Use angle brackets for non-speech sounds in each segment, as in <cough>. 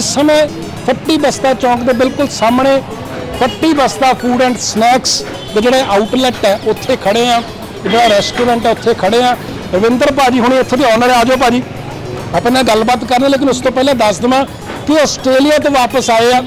ਇਸ ਸਮੇਂ ਫੱਟੀ ਬਸਤਾ ਚੌਂਕ ਦੇ ਬਿਲਕੁਲ ਸਾਹਮਣੇ ਫੱਟੀ ਬਸਤਾ ਫੂਡ ਐਂਡ ਸਨੈਕਸ ਦੇ ਜਿਹੜੇ ਆਊਟਲੈਟ ਹੈ, ਉੱਥੇ ਖੜੇ ਆ ਜਿਹੜਾ ਰੈਸਟੋਰੈਂਟ ਹੈ, ਉੱਥੇ ਖੜੇ ਆ ਰਵਿੰਦਰ ਭਾਜੀ ਹੁਣੇ ਇੱਥੇ ਦੇ ਓਨਰ ਆ ਜਾਓ ਭਾਜੀ। ਆਪਾਂ ਨਾਲ ਗੱਲਬਾਤ ਕਰਨੀ ਲੇਕਿਨ ਉਸ ਤੋਂ ਪਹਿਲਾਂ ਦੱਸ ਦਵਾਂ ਕਿ ਆਸਟ੍ਰੇਲੀਆ ਤੋਂ ਵਾਪਸ ਆਏ ਆ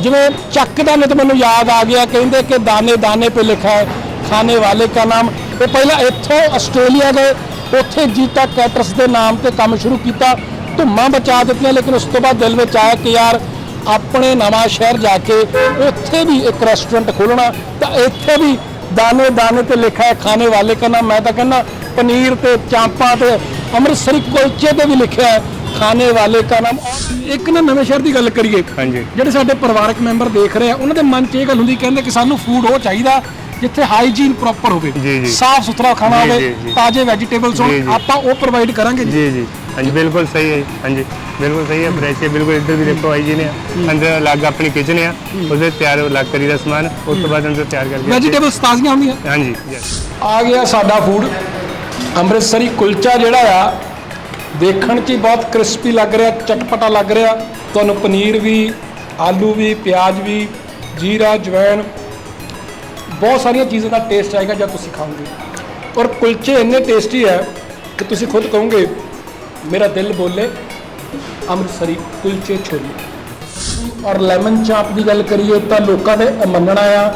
ਜਿਵੇਂ ਚੱਕ ਦਾ ਤਾਂ ਮੈਨੂੰ ਯਾਦ ਆ ਗਿਆ, ਕਹਿੰਦੇ ਕਿ ਦਾਣੇ ਦਾਣੇ पे ਲਿਖਾ ਹੈ, ਖਾਣੇ ਵਾਲੇ ਦਾ ਨਾਮ। ਇਹ ਪਹਿਲਾਂ ਇੱਥੋਂ ਆਸਟ੍ਰੇਲੀਆ ਗਏ, ਉੱਥੇ ਜੀਤਾ ਕੈਟਰਸ ਦੇ ਨਾਮ ਤੇ ਕੰਮ ਸ਼ੁਰੂ ਕੀਤਾ। ਧੁੰਮਾਂ ਬਚਾ ਦਿੱਤੀਆਂ ਲੇਕਿਨ ਉਸ ਤੋਂ ਬਾਅਦ ਦਿਲ ਵਿੱਚ ਆਇਆ ਕਿ ਯਾਰ ਆਪਣੇ ਨਵਾਂ ਸ਼ਹਿਰ ਜਾ ਕੇ ਉੱਥੇ ਵੀ ਇੱਕ ਰੈਸਟੋਰੈਂਟ ਖੋਲਣਾ ਤਾਂ ਇੱਥੇ ਵੀ ਦਾਣੇ ਦਾਣੇ ਤੇ ਲਿਖਾ ਹੈ ਖਾਣੇ ਵਾਲੇ ਦਾ ਨਾਮ ਮੈਂ ਤਾਂ ਕਹਿੰਦਾ ਪਨੀਰ ਤੇ ਚਾਂਪਾਂ ਤੇ ਅੰਮ੍ਰਿਤਸਰੀ ਕੁਲਚੇ ਤੇ ਵੀ ਲਿਖਿਆ ਹੈ ਖਾਣੇ ਵਾਲੇ ਦਾ ਨਾਮ ਇੱਕ ਨਾ ਨਵੇਂ ਸ਼ਹਿਰ ਦੀ ਗੱਲ ਕਰੀਏ ਹਾਂਜੀ ਜਿਹੜੇ ਸਾਡੇ ਪਰਿਵਾਰਕ ਮੈਂਬਰ ਦੇਖ ਰਹੇ ਆ ਉਹਨਾਂ ਦੇ ਮਨ 'ਚ ਇਹ ਗੱਲ ਹੁੰਦੀ ਕਹਿੰਦੇ ਕਿ ਸਾਨੂੰ ਫੂਡ ਉਹ ਚਾਹੀਦਾ ਜਿੱਥੇ ਹਾਈਜੀਨ ਪ੍ਰੋਪਰ ਹੋਵੇ ਜੀ, ਜੀ। ਸਾਫ਼ ਸੁਥਰਾ ਖਾਣਾ ਜੀ, ਹੋਵੇ ਜੀ, ਜੀ। ਤਾਜ਼ੇ ਵੈਜੀਟੇਬਲਸ ਜੀ, ਹੋਣ ਜੀ। ਆਪਾਂ ਉਹ ਪ੍ਰੋਵਾਈਡ ਕਰਾਂਗੇ ਜੀ जी ਹਾਂਜੀ ਬਿਲਕੁਲ ਸਹੀ ਹੈ ਹਾਂਜੀ ਬਿਲਕੁਲ ਸਹੀ ਹੈ। ਫਰੈਸ਼ ਬਿਲਕੁਲ ਇੱਧਰ ਵੀ ਦੇਖੋ ਆਈ ਜੀ ਨੇ। ਅੰਦਰ ਅਲੱਗ ਆਪਣੀ ਕਿਚਨ ਆ ਉਹਦੇ ਤਿਆਰ ਅਲੱਗ ਕਰੀਦਾ ਸਮਾਨ। ਉਸ ਤੋਂ ਬਾਅਦ ਅੰਦਰ ਤਿਆਰ ਕਰਕੇ ਵੈਜੀਟੇਬਲਸ ਤਾਜ਼ੀਆਂ ਆਉਂਦੀਆਂ ਹਾਂਜੀ yes। ਆ ਗਿਆ ਸਾਡਾ ਫੂਡ ਅੰਮ੍ਰਿਤਸਰੀ ਕੁਲਚਾ ਜਿਹੜਾ ਆ ਦੇਖਣ 'ਚ ਹੀ ਬਹੁਤ ਕ੍ਰਿਸਪੀ ਲੱਗ ਰਿਹਾ ਚਟਪਟਾ ਲੱਗ ਰਿਹਾ। ਤੁਹਾਨੂੰ ਪਨੀਰ ਵੀ ਆਲੂ ਵੀ ਪਿਆਜ਼ ਵੀ ਜੀਰਾ ਜਵੈਣ ਬਹੁਤ ਸਾਰੀਆਂ ਚੀਜ਼ਾਂ ਦਾ ਟੇਸਟ ਆਏਗਾ ਜਦ ਤੁਸੀਂ ਖਾਓਗੇ। ਔਰ ਕੁਲਚੇ ਇੰਨੇ ਟੇਸਟੀ ਹੈ ਕਿ ਤੁਸੀਂ ਖੁਦ ਕਹੋਗੇ ਮੇਰਾ ਦਿਲ ਬੋਲੇ, ਅੰਮ੍ਰਿਤਸਰੀ ਕੁਲਚੇ ਛੋਲੇ। ਔਰ ਲੈਮਨ ਚਾਪ ਦੀ ਗੱਲ ਕਰੀਏ ਤਾਂ ਲੋਕਾਂ ਦੇ ਮੰਨਣਾ ਆ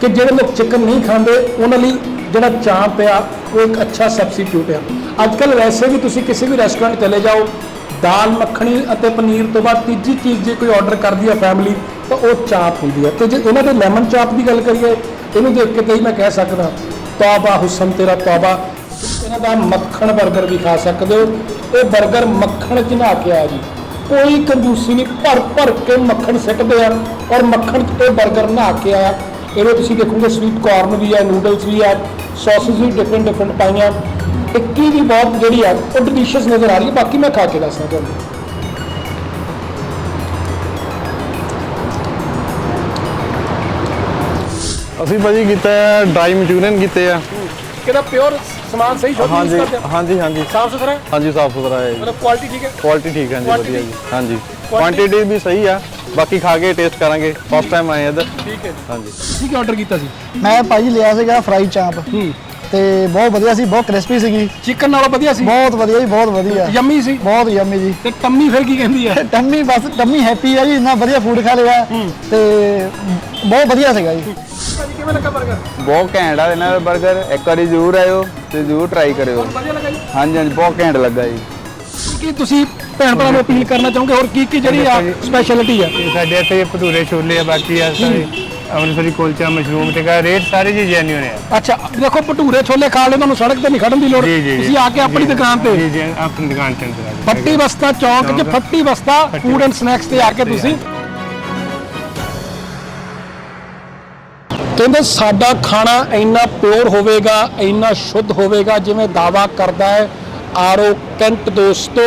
ਕਿ ਜਿਹੜੇ ਲੋਕ ਚਿਕਨ ਨਹੀਂ ਖਾਂਦੇ, ਉਹਨਾਂ ਲਈ ਜਿਹੜਾ ਚਾਂਪ ਆ, ਉਹ ਇੱਕ ਅੱਛਾ ਸਬਸਟੀਟਿਊਟ ਆ। ਅੱਜ ਕੱਲ ਵੈਸੇ ਵੀ ਤੁਸੀਂ ਕਿਸੇ ਵੀ ਰੈਸਟੋਰੈਂਟ ਚਲੇ ਜਾਓ, ਦਾਲ, ਮੱਖਣੀ ਅਤੇ ਪਨੀਰ ਤੋਂ ਬਾਅਦ ਤੀਜੀ ਚੀਜ਼ ਜੇ ਕੋਈ ਆਰਡਰ ਕਰਦੀ ਆ ਫੈਮਿਲੀ ਤਾਂ ਉਹ ਚਾਪ ਹੁੰਦੀ ਆ। ਤੇ ਜੇ ਇਹਨਾਂ ਦੇ ਲੈਮਨ ਚਾਪ ਦੀ ਗੱਲ ਕਰੀਏ, ਇਹਨੂੰ ਦੇਖ ਕੇ ਕਈ ਮੈਂ ਕਹਿ ਸਕਦਾ, ਤੌਬਾ ਹੁਸਨ ਤੇਰਾ ਤੌਬਾ। ਇਹਨਾਂ ਦਾ ਮੱਖਣ 버ਗਰ ਵੀ ਖਾ ਸਕਦੇ ਹੋ। ਇਹ 버ਗਰ ਮੱਖਣ ਚ ਨਾ ਕੇ ਆ ਜੀ। ਕੋਈ ਕੰਜੂਸੀ ਨਹੀਂ, ਭਰ ਭਰ ਕੇ ਮੱਖਣ ਸਿੱਟਦੇ ਆ ਔਰ ਮੱਖਣ ਤੇ 버ਗਰ ਨਾ ਕੇ ਆ ਇਹਦੇ ਤੁਸੀਂ ਦੇਖੋਗੇ ਸਵੀਟ ਕਾਰਨ ਵੀ ਆ ਨੂਡਲਸ ਵੀ ਆ ਸੌਸਸ ਵੀ ਡਿਫਰੈਂਟ ਡਿਫਰੈਂਟ ਪਾਈਆਂ। ਟਿੱਕੀ ਵੀ ਬਹੁਤ ਜਿਹੜੀ ਆ, ਉਹ ਡਿਲੀਸ਼ੀਅਸ ਨਜ਼ਰ ਆ ਰਹੀ ਹੈ। ਬਾਕੀ ਮੈਂ ਖਾ ਕੇ ਦੱਸਣਾ ਤੁਹਾਨੂੰ। ਅਸੀਂ ਭਾਜੀ ਕੀਤਾ ਡਰਾਈ ਮਚੂਰੀਅਨ ਕੀਤੇ ਆ। ਕਿਹੜਾ ਪਿਓਰ ਸਮਾਨ ਸਹੀ ਸ਼ੁੱਧ ਹਾਂਜੀ ਹਾਂਜੀ ਹਾਂਜੀ। ਸਾਫ਼ ਸੁਥਰਾ ਹੈ? ਹਾਂਜੀ ਸਾਫ਼ ਸੁਥਰਾ ਹੈ ਜੀ। ਮਤਲਬ ਕੁਆਲਿਟੀ ਠੀਕ ਹੈ? ਕੁਆਲਿਟੀ ਠੀਕ ਹੈ ਜੀ Quantity? ਵਧੀਆ ਜੀ। ਹਾਂਜੀ। ਕੁਆਂਟੀਟੀ ਵੀ ਸਹੀ ਆ। ਬਾਕੀ ਖਾ ਕੇ ਟੇਸਟ ਕਰਾਂਗੇ। ਫਸਟ ਟਾਈਮ ਆਏ ਇੱਧਰ। ਠੀਕ ਹੈ ਹਾਂਜੀ। ਤੁਸੀਂ ਕੀ ਆਰਡਰ ਕੀਤਾ ਸੀ? ਮੈਂ ਭਾਜੀ ਲਿਆ ਸੀਗਾ ਫਰਾਈ ਚਾਂਪ। ਹੂੰ। ਤੇ ਬਹੁਤ ਵਧੀਆ ਸੀ ਬਹੁਤ ਕ੍ਰਿਸਪੀ ਸੀਗੀ। ਚਿਕਨ ਨਾਲੋਂ ਵਧੀਆ ਸੀ? ਬਹੁਤ ਵਧੀਆ ਜੀ ਬਹੁਤ ਵਧੀਆ। ਯੰਮੀ ਸੀ? ਬਹੁਤ ਯੰਮੀ ਜੀ। ਤੇ ਟੰਮੀ ਫਿਰ ਕੀ ਕਹਿੰਦੀ ਹੈ? <laughs> ਟੰਮੀ ਬਸ ਟੰਮੀ ਹੈਪੀ ਆ ਜੀ ਇੰਨਾ ਵਧੀਆ ਫੂਡ ਖਾ ਲਿਆ। ਤੇ ਬਹੁਤ ਵਧੀਆ ਸੀਗਾ ਜੀ। ਕਿਵੇਂ ਲੱਗਾ 버ਗਰ ਬਹੁਤ ਘੈਂਟ ਆ ਇਹਨਾਂ ਦਾ 버ਗਰ ਇੱਕ ਵਾਰੀ ਜ਼ਰੂਰ ਆਇਓ ਤੇ ਜ਼ਰੂਰ ਟਰਾਈ ਕਰਿਓ। ਵਧੀਆ ਲੱਗਾ ਜੀ? ਹਾਂਜੀ ਹਾਂਜੀ ਬਹੁਤ ਘੈਂਟ ਲੱਗਾ ਜੀ। ਕੀ ਤੁਸੀਂ ਭੈਣ ਭਰਾ ਨੂੰ ਅਪੀਲ ਕਰਨਾ ਚਾਹੋਗੇ? ਹੋਰ ਕੀ ਕੀ ਜਿਹੜੀ ਆ ਸਪੈਸ਼ਲਿਟੀ ਆ? ਸਾਡੇ ਇੱਥੇ ਭਟੂਰੇ ਛੋਲੇ ਆ ਬਾਕੀ ਆ ਸਾਰੇ ਅੰਮ੍ਰਿਤਸਰੀ ਕੁਲਚਾ ਮਸ਼ਰੂਮ ਤੇ ਕਾ ਰੇਟ ਸਾਰੇ ਜੀ ਜੈਨੂਇਨ ਹੈ ਅੱਛਾ ਦੇਖੋ ਭਟੂਰੇ ਛੋਲੇ ਖਾ ਲਓ ਤੁਹਾਨੂੰ ਸੜਕ ਤੇ ਨਹੀਂ ਖੜਨ ਦੀ ਲੋੜ। ਜੀ ਜੀ ਜੀ। ਤੁਸੀਂ ਆ ਕੇ ਆਪਣੀ ਦੁਕਾਨ ਤੇ ਜੀ ਜੀ ਆਪਣੀ ਦੁਕਾਨ ਤੇ ਆ। ਫੱਟੀ ਬਸਤਾ ਚੌਂਕ 'ਚ ਫੱਟੀ ਬਸਤਾ ਫੂਡ ਐਂਡ ਸਨੈਕਸ ਤੇ ਆ ਕੇ ਤੁਸੀਂ ਕਹਿੰਦੇ ਸਾਡਾ ਖਾਣਾ ਇੰਨਾ ਪਿਓਰ ਹੋਵੇਗਾ, ਇੰਨਾ ਸ਼ੁੱਧ ਹੋਵੇਗਾ, ਜਿਵੇਂ ਦਾਵਾ ਕਰਦਾ ਹੈ ਆਰਓ ਕੈਂਟ ਦੋਸਤੋ।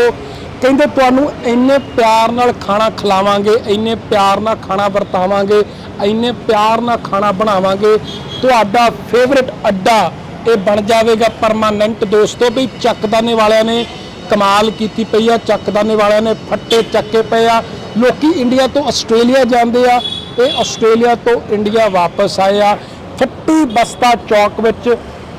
ਕਹਿੰਦੇ ਤੁਹਾਨੂੰ ਇੰਨੇ ਪਿਆਰ ਨਾਲ ਖਾਣਾ ਖਿਲਾਵਾਂਗੇ, ਇੰਨੇ ਪਿਆਰ ਨਾਲ ਖਾਣਾ ਵਰਤਾਵਾਂਗੇ, ਇੰਨੇ ਪਿਆਰ ਨਾਲ ਖਾਣਾ ਬਣਾਵਾਂਗੇ, ਤੁਹਾਡਾ ਫੇਵਰਿਟ ਅੱਡਾ ਇਹ ਬਣ ਜਾਵੇਗਾ ਪਰਮਾਨੈਂਟ ਦੋਸਤੋ। ਵੀ ਚੱਕਦਾਨੇ ਵਾਲਿਆਂ ਨੇ ਕਮਾਲ ਕੀਤੀ ਪਈ ਆ ਚੱਕਦਾਨੇ ਵਾਲਿਆਂ ਨੇ ਫੱਟੇ ਚੱਕੇ ਪਏ ਆ। ਲੋਕੀ ਇੰਡੀਆ ਤੋਂ ਆਸਟ੍ਰੇਲੀਆ ਜਾਂਦੇ ਆ ਇਹ ਆਸਟ੍ਰੇਲੀਆ ਤੋਂ ਇੰਡੀਆ ਵਾਪਸ ਆਏ ਆ। ਫੱਟੀ ਬਸਤਾ ਚੌਕ ਵਿੱਚ